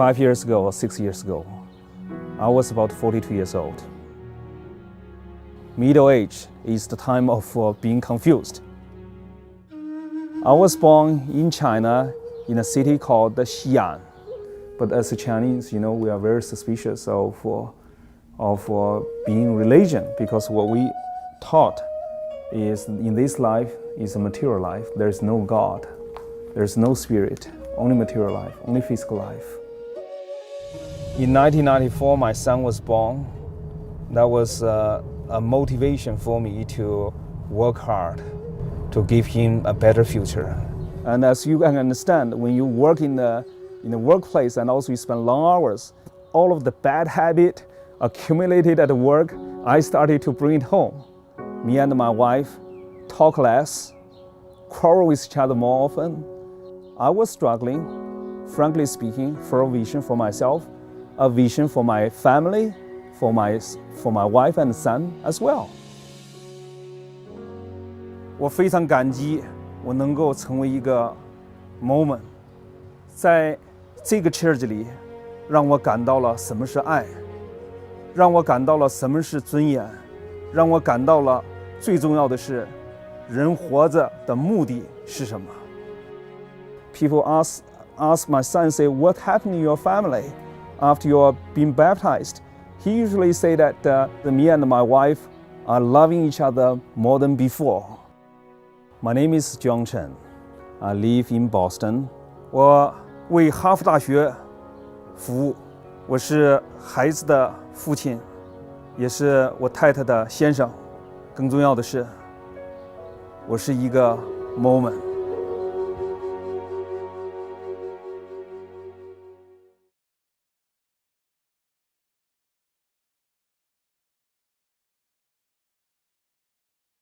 five years ago or six years ago, I was about 42 years old. Middle age is the time of uh, being confused. I was born in China in a city called Xi'an. But as a Chinese, you know, we are very suspicious of, uh, of uh, being religion because what we taught is in this life is a material life. There is no God, there is no spirit, only material life, only physical life. In 1994, my son was born. That was uh, a motivation for me to work hard to give him a better future. And as you can understand, when you work in the, in the workplace and also you spend long hours, all of the bad habit accumulated at work, I started to bring it home. Me and my wife talk less, quarrel with each other more often. I was struggling, frankly speaking, for a vision for myself, a vision for my family, for my, for my wife and son as well. 我非常感激我能够成为一个 moment，在这个 church 里，让我感到了什么是爱，让我感到了什么是尊严，让我感到了最重要的是，人活着的目的是什么？People ask ask my son say what happened in your family after you are being baptized. He usually say that uh, me and my wife are loving each other more than before. My name is John Chen. I live in Boston. 我为哈佛大学服务。我是孩子的父亲，也是我太太的先生。更重要的是，我是一个 moment。